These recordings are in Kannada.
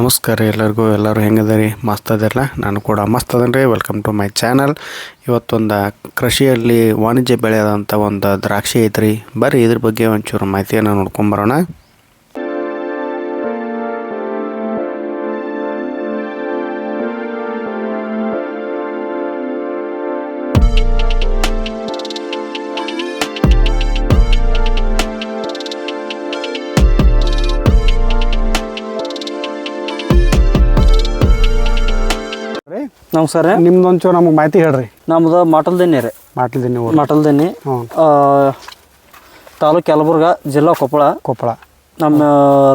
ನಮಸ್ಕಾರ ಎಲ್ಲರಿಗೂ, ಎಲ್ಲರೂ ಹೆಂಗದರಿ ಮಸ್ತ್ ಅದಿರಲ್ಲ? ನಾನು ಕೂಡ ಮಸ್ತ್ ರೀ ವೆಲ್ಕಮ್ ಟು ಮೈ ಚಾನಲ್ ಇವತ್ತೊಂದು ಕೃಷಿಯಲ್ಲಿ ವಾಣಿಜ್ಯ ಬೆಳೆಯಾದಂಥ ಒಂದು ದ್ರಾಕ್ಷಿ ಐತ್ರಿ. ಬರ್ರಿ ಇದ್ರ ಬಗ್ಗೆ ಒಂಚೂರು ಮಾಹಿತಿಯನ್ನು ನೋಡ್ಕೊಂಬರೋಣ ನಮಸ್ಕಾರ ನಿಮ್ದು ಒಂಚೂರು ನಮಗೆ ಮಾಹಿತಿ ಹೇಳ್ರಿ. ನಮ್ದು ಮಾಟಲ್ದೇನಿ ರೀ. ಮಾಟಲ್ದೇನಿ ನೀವು ಮಟಲ್ದೆನ್ನಿ ಹ್ಞೂ. ತಾಲೂಕು ಯಲಬುರ್ಗ ಜಿಲ್ಲಾ ಕೊಪ್ಪಳ. ಕೊಪ್ಪಳ. ನಮ್ಮ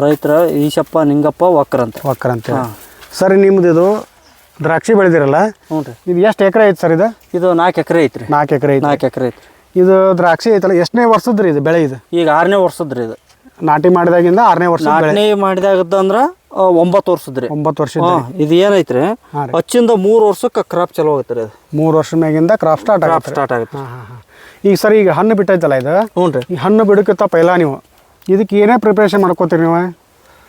ರೈತರ ಈಶಪ್ಪ ನಿಂಗಪ್ಪ ವಕ್ರ ಅಂತ. ವಕ್ರ ಅಂತ ಸರಿ ನಿಮ್ದು ಇದು ದ್ರಾಕ್ಷಿ ಬೆಳೆದಿರಲ್ಲ? ಹ್ಞೂ ರೀ. ಇದು ಎಷ್ಟು ಎಕರೆ ಐತೆ ಸರ್ ಇದು? ಇದು ನಾಲ್ಕು ಎಕರೆ ಐತ್ರಿ ನಾಲ್ಕು ಎಕರೆ ಐತೆ ನಾಲ್ಕು ಎಕರೆ ಐತ್ರಿ ಇದು ದ್ರಾಕ್ಷಿ ಐತಲ್ಲ ಎಷ್ಟನೇ ವರ್ಷದ ರೀ ಇದು ಬೆಳೆ ಇದು? ಈಗ ಆರನೇ ವರ್ಷದ ರೀ ಇದು. ನಾಟಿ ಮಾಡಿದಾಗಿಂದ ಆರನೇ ವರ್ಷ ನಾಟಿ ಮಾಡಿದಾಗದ್ದು ಮಾಡಿದಾಗದ ಅಂದ್ರೆ ಒಂಬತ್ತು ವರ್ಷದ ರೀ ಒಂಬತ್ತು ವರ್ಷ ಇದು ಏನೈತ್ರಿ. ಹಚ್ಚಿಂದ ಮೂರು ವರ್ಷಕ್ಕೆ ಕ್ರಾಪ್ ಚಲೋ ಆಗುತ್ತೆ ರೀ ಅದು. ಮೂರು ವರ್ಷ ಮ್ಯಾಗಿಂದ ಕ್ರಾಪ್ ಸ್ಟಾರ್ಟ್ ಕ್ರಾಪ್ ಸ್ಟಾರ್ಟ್ ಆಗುತ್ತೆ ಈಗ ಸರ್ ಈಗ ಹಣ್ಣು ಬಿಟ್ಟೈತಲ್ಲ ಇದು? ಹ್ಞೂ ರೀ. ಈ ಹಣ್ಣು ಬಿಡಕ್ಕೆ ಪೈಲ ನೀವು? ಇದಕ್ಕೆ ಏನೇ ಪ್ರಿಪ್ರೇಷನ್ ಮಾಡ್ಕೋತೀರಿ ನೀವು?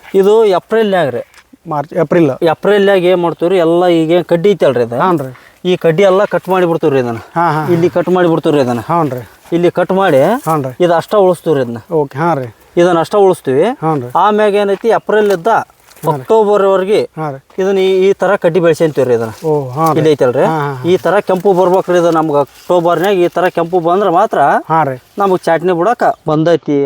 ಇದು ಏಪ್ರಿಲ್ನಾಗ ರೀ. ಮಾರ್ಚ್ ಏಪ್ರಿಲ್ ಏಪ್ರಿಲ್ನಾಗ ಏನು ಮಾಡ್ತೀವಿ ರೀ ಎಲ್ಲ ಈಗ ಕಡ್ಡಿ ಐತಲ್ರಿ ಇದು? ಹಾಂ ರೀ. ಈ ಕಡ್ಡಿ ಎಲ್ಲ ಕಟ್ ಮಾಡಿ ಬಿಡ್ತೀವಿ ರೀ ಇದನ್ನು. ಹಾಂ ಹಾಂ ಇಲ್ಲಿ ಕಟ್ ಮಾಡಿ ಬಿಡ್ತೀವಿ ರೀ ಇದನ್ನು. ಹಾಂ ರೀ. ಇಲ್ಲಿ ಕಟ್ ಮಾಡಿ ಹಾಂ ರೀ. ಇದು ಅಷ್ಟ ಉಳಿಸ್ತೀವಿ ರೀ ಇದನ್ನ. ಓಕೆ ಹಾಂ ರೀ. ಇದನ್ನು ಅಷ್ಟ ಉಳಿಸ್ತೀವಿ. ಹ್ಞೂ ರೀ. ಆಮ್ಯಾಗ ಏನೈತಿ? ಏಪ್ರಿಲ್ ಇದ್ದ ಅಕ್ಟೋಬರ್ವರೆಗೆ ವರೆಗೆ ಇದನ್ನ ಈ- ತರ ಕಡ್ಡಿ ಬೆಳೆಸಂತೀವಿ ರೀ ಇದನ್ನ. ಇಲ್ಲಿ ಐತಲ್ರಿ. ಈ ತರ ಕೆಂಪು ಬರ್ಬೇಕ್ರಿ ಇದು ನಮ್ಗೆ ಅಕ್ಟೋಬರ್ನ್ಯಾಗ ಈ ತರ ಕೆಂಪು ಬಂದ್ರೆ ಮಾತ್ರ ನಮಗೆ ಚಾಟ್ನಿ ಬಿಡಾಕ ಬಂದೈತಿ.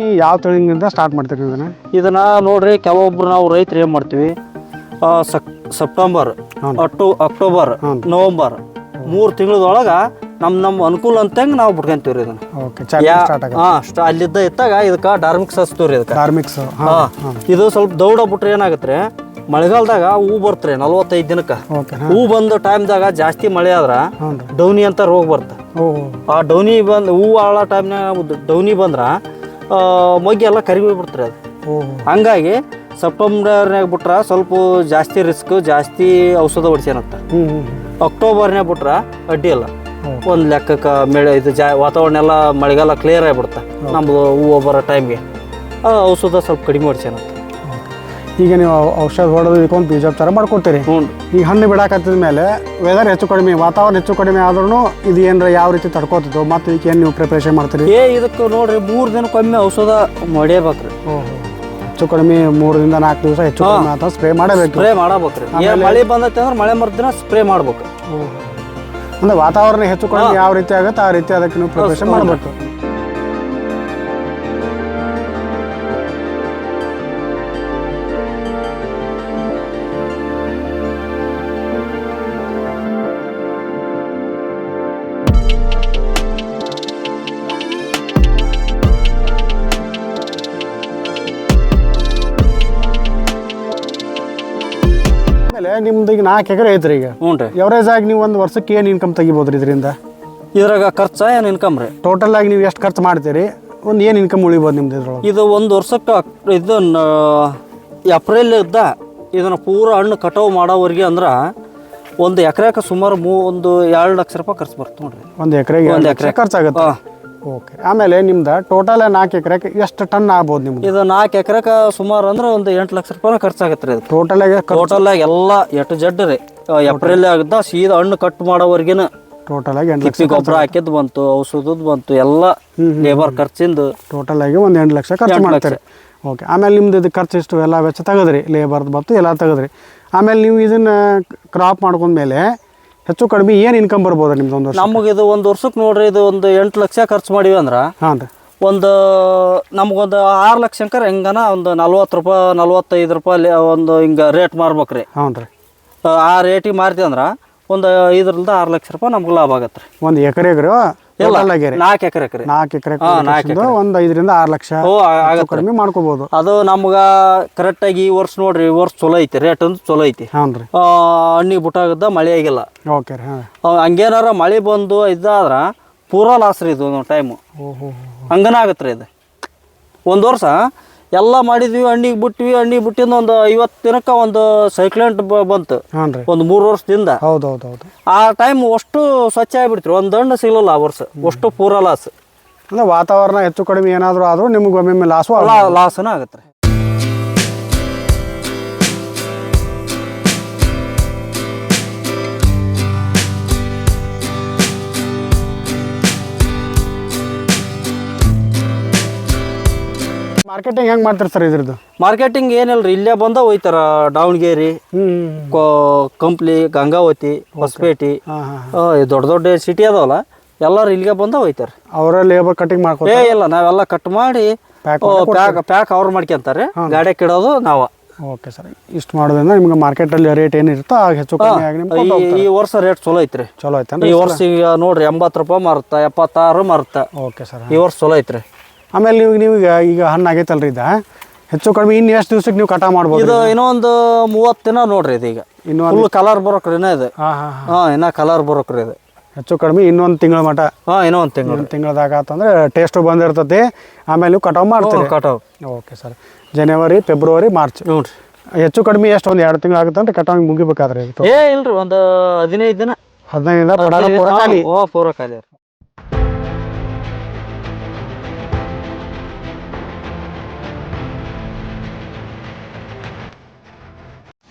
ಈ ಯಾವ ತಳಿಯಿಂದ ಸ್ಟಾರ್ಟ್ ಮಾಡ್ತೀವಿ ಇದನ್ನ? ಇದನ್ನು ನೋಡ್ರಿ ಕೆಲವೊಬ್ರು ನಾವು ರೈತರು ಏನು ಮಾಡ್ತೀವಿ? ಆ, ಸಕ್- ಸೆಪ್ಟೆಂಬರ್ ಹ್ಞೂ. ಅಕ್ಟೋಬರ್ ಹ್ಞೂ. ನವಂಬರ್ ಮೂರು ತಿಂಗಳೊಳಗ ನಮ್ಮ ನಮ್ಮ ಅನುಕೂಲ ಅಂತಂಗೆ ನಾವು ಬಿಡ್ಕೊಂತೀವಿ ರೀ ಇದನ್ನ ಓಕೆ ಚಾಟ್ ಸ್ಟಾರ್ಟ್ ಆಗುತ್ತೆ. ಹಾಂ ಅಲ್ಲಿದ್ದ ಇತ್ತಾಗ ಇದಕ್ಕೆ ಡಾರ್ಮಿಕ್ಸ್ ಹಚ್ತೀವಿ ರೀ ಇದಕ್ಕೆ. ಧಾರ್ಮಿಕ್ಸ್ ಹಾಂ ಹಾ. ಇದು ಸ್ವಲ್ಪ ದೌಡ ಬಿಟ್ರೆ ಏನಾಗತ್ತೆ ಮಳೆಗಾಲದಾಗ ಹೂ ಬರ್ತ್ರಿ ನಲ್ವತ್ತೈದು ದಿನಕ್ಕೆ. ಓಕೆ ಹಾಂ. ಹೂ ಬಂದ ಟೈಮ್ದಾಗ ಜಾಸ್ತಿ ಮಳೆ ಆದ್ರ ಹ್ಞೂ ರೀ ಡೌನಿ ಅಂತ ರೋಗ ಬರ್ತ. ಓ ಆ ಡೌನಿ ಬಂದ್ ಹೂ ಆಳೋ ಟೈಮ್ನಾಗ ಡೌನಿ ಬಂದ್ರ ಮೊಗ್ಗು ಎಲ್ಲ ಕರಿಗಿ ಬಿಡ್ತ್ರಿ ಅದು. ಹಂಗಾಗಿ ಸೆಪ್ಟೆಂಬರ್ನಾಗ ಬಿಟ್ರೆ ಸ್ವಲ್ಪ ಜಾಸ್ತಿ ರಿಸ್ಕ್ ಜಾಸ್ತಿ ಔಷಧ ಹೊಡ್ಸ್ಯಾನಂತ ಅಕ್ಟೋಬರ್ನಾಗ ಬಿಟ್ರೆ ಅಡ್ಡಿ ಇಲ್ಲ. ಒಂದು ಲೆಕ್ಕಕ್ಕೆ ಮಳೆ ಇದು ಜಾ ವಾತಾವರಣ ಎಲ್ಲ ಮಳೆಗಾಲ ಕ್ಲಿಯರ್ ಆಗಿಬಿಡುತ್ತೆ ನಮ್ಮದು ಹೂವು ಬರೋ ಟೈಮ್ಗೆ ಔಷಧ ಸ್ವಲ್ಪ ಕಡಿಮೆ ಹೊಡ್ಸ್ಯಾನಂತ ಈಗ ನೀವು ಔಷಧ ಹೊಡೆದು ಇದಕ್ಕೊಂದು ಬೀಜೋಪಚಾರ ಮಾಡ್ಕೊತೀರಿ ಹ್ಞೂ. ಈಗ ಹಣ್ಣು ಬಿಡಾಕತ್ತಿದ ಮೇಲೆ ವೆದರ್ ಹೆಚ್ಚು ಕಡಿಮೆ ವಾತಾವರಣ ಹೆಚ್ಚು ಕಡಿಮೆ ಆದ್ರೂ ಇದು ಏನರ ಯಾವ ರೀತಿ ತಡ್ಕೋತಿದ್ದು ಮತ್ತು ಇದಕ್ಕೆ ಏನು ನೀವು ಪ್ರಿಪ್ರೇಷನ್ ಮಾಡ್ತೀರಿ? ಏ ಇದಕ್ಕೆ ನೋಡ್ರಿ ಮೂರು ದಿನಕ್ಕೊಮ್ಮೆ ಔಷಧ ಹೊಡಿಯಬೇಕ್ರಿ. ಹೆಚ್ಚು ಕಡಿಮೆ ಮೂರರಿಂದ ನಾಲ್ಕು ದಿವಸ ಹೆಚ್ಚು ಕಡಿಮೆ ಆತ ಸ್ಪ್ರೇ ಮಾಡಬೇಕು. ಸ್ಪ್ರೇ ಮಾಡಬೇಕ್ರಿ. ಮಳೆ ಬಂದೈತೆ ಅಂದ್ರೆ ಮಳೆ ಮರ್ದಿನ ಸ್ಪ್ರೇ ಮಾಡ್ಬೇಕು. ಅಂದ್ರೆ ವಾತಾವರಣ ಹೆಚ್ಚು ಕಡಿಮೆ ಯಾವ ರೀತಿ ಆಗುತ್ತೆ ಆ ರೀತಿ ಅದಕ್ಕೆ ನೀವು ಪ್ರಿಪ್ರೇಷನ್ ಮಾಡಬೇಕು. ಆಮೇಲೆ ನಿಮ್ದು ಈಗ ನಾಲ್ಕು ಎಕರೆ ಐತ್ರಿ ಈಗ. ಹ್ಞೂ ರೀ. ಎವರೇಜ್ ಆಗಿ ನೀವು ಒಂದು ವರ್ಷಕ್ಕೆ ಏನು ಇನ್ಕಮ್ ತೆಗಿಬೋದ್ರಿ ಇದರಿಂದ? ಇದ್ರಾಗ ಖರ್ಚ ಏನು ಇನ್ಕಮ್ ರೀ? ಟೋಟಲ್ ಆಗಿ ನೀವು ಎಷ್ಟು ಖರ್ಚು ಮಾಡ್ತೀರಿ? ಒಂದು ಏನು ಇನ್ಕಮ್ ಉಳಿಬೋದು ನಿಮ್ದು ಇದ್ರೊಳಗೆ? ಇದು ಒಂದು ವರ್ಷಕ್ಕೆ ಅಕ್- ಇದು ಏಪ್ರಿಲ್ ಇದ್ದ ಇದನ್ನು ಪೂರ ಹಣ್ಣು ಕಟಾವು ಮಾಡೋವರೆಗೆ ಅಂದ್ರೆ ಒಂದು ಎಕರೆಗೆ ಸುಮಾರು ಮೂ ಒಂದು ಎರಡು ಲಕ್ಷ ರೂಪಾಯಿ ಖರ್ಚು ಬರ್ತದೆ ನೋಡ್ರಿ. ಒಂದು ಎಕರೆಗೆ ಒಂದು. ಎಕರೆ. ಖರ್ಚಾಗುತ್ತೆ. ಹಾಂ. ಓಕೆ ಆಮೇಲೆ ನಿಮ್ದು ಟೋಟಲ್ ನಾಲ್ಕು ಎಕರೆಗೆ ಎಷ್ಟು ಟನ್ ಆಗ್ಬೋದು ನಿಮ್ಗೆ ಇದು ನಾಲ್ಕು ಎಕರೆಗೆ ಸುಮಾರು ಅಂದ್ರೆ ಒಂದು ಎಂಟು ಲಕ್ಷ ರೂಪಾಯಿ ಖರ್ಚಾಗತ್ತೆ ರೀ ಟೋಟಲ್ ಆಗಿ ಟೋಟಲ್ ಆಗಿ ಎಲ್ಲ ಎಟ್ಟು ಜಡ್ ರೀ. ಏಪ್ರಿಲ್ ಆಗದ ಸೀದಾ ಹಣ್ಣು ಕಟ್ ಮಾಡೋವರೆಗಿನ ಟೋಟಲ್ ಆಗಿ ಎಂಟು ಲಕ್ಷ ಗೊಬ್ಬರ ಹಾಕಿದ್ ಬಂತು ಔಷಧದ್ದು ಬಂತು ಎಲ್ಲ ಲೇಬರ್ ಖರ್ಚಿಂದು. ಟೋಟಲ್ ಆಗಿ ಒಂದು ಎಂಟು ಲಕ್ಷ ಖರ್ಚು ಮಾಡ್ತಾರೆ. ಓಕೆ ಆಮೇಲೆ ನಿಮ್ದು ಇದು ಖರ್ಚು ಇಷ್ಟು ಎಲ್ಲ ವೆಚ್ಚ ತೆಗೆದ್ರಿ? ಲೇಬರ್ದು ಬಂತು ಎಲ್ಲ ತೆಗೆದ್ರಿ. ಆಮೇಲೆ ನೀವು ಇದನ್ನ ಕ್ರಾಪ್ ಮಾಡ್ಕೊಂಡ್ಮೇಲೆ ಹೆಚ್ಚು ಕಡಿಮೆ ಏನು ಇನ್ಕಮ್ ಬರ್ಬೋದು ನಿಮ್ದು ಒಂದು ವರ್ಷ ನಮಗೆ ಇದು ಒಂದು ವರ್ಷಕ್ಕೆ ನೋಡ್ರಿ ಇದು ಒಂದು ಎಂಟು ಲಕ್ಷ ಖರ್ಚು ಮಾಡಿವಿ ಅಂದ್ರೆ ಹಾಂ ರೀ ಒಂದು ನಮಗೊಂದು ಆರು ಲಕ್ಷ ಅಂಕರ್ ಹೆಂಗನ ಒಂದು ನಲ್ವತ್ತು ರೂಪಾಯಿ ನಲ್ವತ್ತೈದು ರೂಪಾಯಿ ಒಂದು ಹಿಂಗೆ ರೇಟ್ ಮಾರ್ಬೇಕ್ರಿ. ಹ್ಞೂ ರೀ ಆ ರೇಟಿಗೆ ಮಾರ್ತೀವಿ ಅಂದ್ರೆ ಒಂದು ಐದರಿಂದ ಆರು ಲಕ್ಷ ರೂಪಾಯಿ ನಮ್ಗೆ ಲಾಭ ಆಗತ್ತೆ ರೀ ಒಂದು ಎಕರೆಗೆ ರೀ. ನಾಲ್ಕು ಎಕರೆ ಎಕರೆ. ನಾಲ್ಕು ಎಕರೆ ಒಂದು ಐದರಿಂದ ಆರು ಲಕ್ಷ ಕಡಿಮೆ ಮಾಡ್ಕೋಬಹುದು ಅದು ನಮ್ಗೆ ಕರೆಕ್ಟಾಗಿ ಈ ವರ್ಷ ನೋಡ್ರಿ ಈ ವರ್ಷ ಚಲೋ ಐತಿ ರೇಟ್ ಅಂತ ಚಲೋ ಐತಿ. ಹಾಂ ರೀ. ಆಗದ ಹಣ್ಣಿಗೆ ಬುಟ್ಟಾಗದ ಮಳೆ ಆಗಿಲ್ಲ. ಓಕೆ ರೀ ಹಂಗೇನಾರ ಮಳೆ ಬಂದು ಇದಾದ್ರ ಪೂರಾ ಲಾಸ್ ರೀ ಇದು ಟೈಮು ಹಂಗನ ಆಗತ್ತೆ ರೀ ಇದು. ಒಂದು ವರ್ಷ ಎಲ್ಲ ಮಾಡಿದ್ವಿ ಹಣ್ಣಿಗೆ ಬಿಟ್ವಿ ಹಣ್ಣಿಗೆ ಬಿಟ್ಟಿಂದ ಒಂದು ಐವತ್ತು ದಿನಕ್ಕೆ ಒಂದು ಸೈಕ್ಲೆಂಟ್ ಬಂತು. ಒಂದು ಮೂರು ವರ್ಷದಿಂದ. ಹೌದು ಹೌದು ಹೌದು ಆ ಟೈಮ್ ಅಷ್ಟು ಸ್ವಚ್ಛ ಆಗಿಬಿಡ್ತೀರಿ. ಒಂದು ದಂಡ ಸಿಗಲಿಲ್ಲ ಆ ವರ್ಷ. ಅಷ್ಟು ಪೂರ ಲಾಸ್ ಅಂದ್ರೆ ವಾತಾವರಣ ಹೆಚ್ಚು ಕಡಿಮೆ ಏನಾದರೂ ಆದರೂ ನಿಮ್ಗೆ ಒಮ್ಮೆ ಲಾಸು ಲಾಸನ ಆಗತ್ತೆ ರೀ. ಮಾರ್ಕೆಟಿಂಗ್ ಹೆಂಗೆ ಮಾಡ್ತಾರೆ ಸರ್ ಇದ್ರದ್ದು? ಮಾರ್ಕೆಟಿಂಗ್ ಏನಿಲ್ರಿ ಇಲ್ಲೇ ಬಂದ ಹೋಯ್ತಾರ ದಾವಣಗೆರೆ ಕೋ- ಕಂಪ್ಲಿ ಗಂಗಾವತಿ ಹೊಸಪೇಟೆ ದೊಡ್ಡ ದೊಡ್ಡ ಸಿಟಿ ಅದಾವಲ್ಲ ಎಲ್ಲರೂ ಇಲ್ಲಿಗೆ ಬಂದ ಒಯ್ತಾರೆ ಅವರೇ ಲೇಬರ್ ಕಟಿಂಗ್ ಮಾಡ್ಕೊ ಏ ಇಲ್ಲ ನಾವೆಲ್ಲ ಕಟ್ ಮಾಡಿ ಪ್ಯಾಕ್ ಪ್ಯಾಕ್ ಅವ್ರು ಮಾಡ್ಕೊಂತಾರೆ ಗಾಡಿ ಕಿಡೋದು ನಾವು. ಓಕೆ ಸರ್ ಇಷ್ಟು ಮಾಡೋದ್ರಿಂದ ನಿಮ್ಗೆ ಮಾರ್ಕೆಟಲ್ಲಿ ರೇಟ್ ಏನಿರುತ್ತೋ ಆಗ ಹೆಚ್ಚು ಕಮ್ಮಿ ಆಗಿ ನಿಮ್ಗೆ ಈ ಈ ವರ್ಷ ರೇಟ್ ಚಲೋ ಐತ್ರಿ. ಚಲೋ ಐತೆ ಈ ವರ್ಷ? ಈಗ ನೋಡ್ರಿ ಎಂಬತ್ತು ರೂಪಾಯಿ ಮಾರುತ್ತ ಎಪ್ಪತ್ತಾರು ಮಾರುತ್ತ. ಓಕೆ ಸರ್ ಈ ವರ್ಷ ಚಲೋ ಐತ್ರಿ. ಆಮೇಲೆ ನೀವು ನೀವು ಈಗ ಹಣ್ಣು ಆಗೈತಲ್ರಿ ಇದು ಹೆಚ್ಚು ಕಡಿಮೆ ಇನ್ನು ಎಷ್ಟು ದಿವ್ಸಕ್ಕೆ ನೀವು ಕಟಾವು ಮಾಡ್ಬೋದು ಇದು ಇನ್ನೊಂದು ಮೂವತ್ತು ದಿನ ನೋಡ್ರಿ ಇದು ಈಗ. ಇನ್ನೂ ಫುಲ್ ಕಲರ್ ಬರೋಕ್ರಿ ಇನ್ನೂ ಇದು. ಹಾಂ ಹಾಂ ಹಾಂ. ಇನ್ನೂ ಕಲರ್ ಬರೋಕ್ರಿ ಇದು. ಹೆಚ್ಚು ಕಡಿಮೆ ಇನ್ನೊಂದು ತಿಂಗಳ ಮಟ. ಹಾಂ ಇನ್ನೂ ಒಂದು ತಿಂಗಳು. ಒಂದು ತಿಂಗಳದಾಗ ಆತಂದ್ರೆ ಟೇಸ್ಟು ಬಂದಿರ್ತತಿ. ಆಮೇಲೆ ನೀವು ಕಟಾವು ಮಾಡ್ತೀರಿ. ಕಟಾವು. ಓಕೆ ಸರ್ ಜನವರಿ ಫೆಬ್ರವರಿ ಮಾರ್ಚ್ ನೋಡ್ರಿ ರೀ. ಹೆಚ್ಚು ಕಡಿಮೆ ಎಷ್ಟು ಒಂದು ಎರಡು ತಿಂಗಳು ಆಗುತ್ತೆ ಅಂದ್ರೆ ಕಟಾವಿಗೆ ಮುಗಿಬೇಕಾದ್ರೆ ಏ ಇಲ್ರಿ ಒಂದು ಹದಿನೈದು ದಿನ. ಹದಿನೈದು ದಿನ. ಪೂರ ಖಾಲಿ. ಓ ಪೂರ ಖಾಲಿ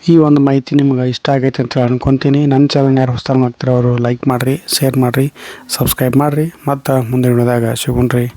ಈ ಒಂದು ಮಾಹಿತಿ ನಿಮ್ಗೆ ಇಷ್ಟ ಆಗೈತೆ ಅಂತ ಅನ್ಕೊಂತೀನಿ. ನನ್ನ ಚಾನಲ್ ಯಾರು ಹೊಸ್ತಾನ ಮಾಡ್ತಾರೆ ಅವರು ಲೈಕ್ ಮಾಡಿರಿ ಶೇರ್ ಮಾಡಿರಿ ಸಬ್ಸ್ಕ್ರೈಬ್ ಮಾಡಿರಿ. ಮತ್ತು ಮುಂದೆ ವಿಡಿಯೋದಾಗ ಸಿಗೋಣ್ರಿ.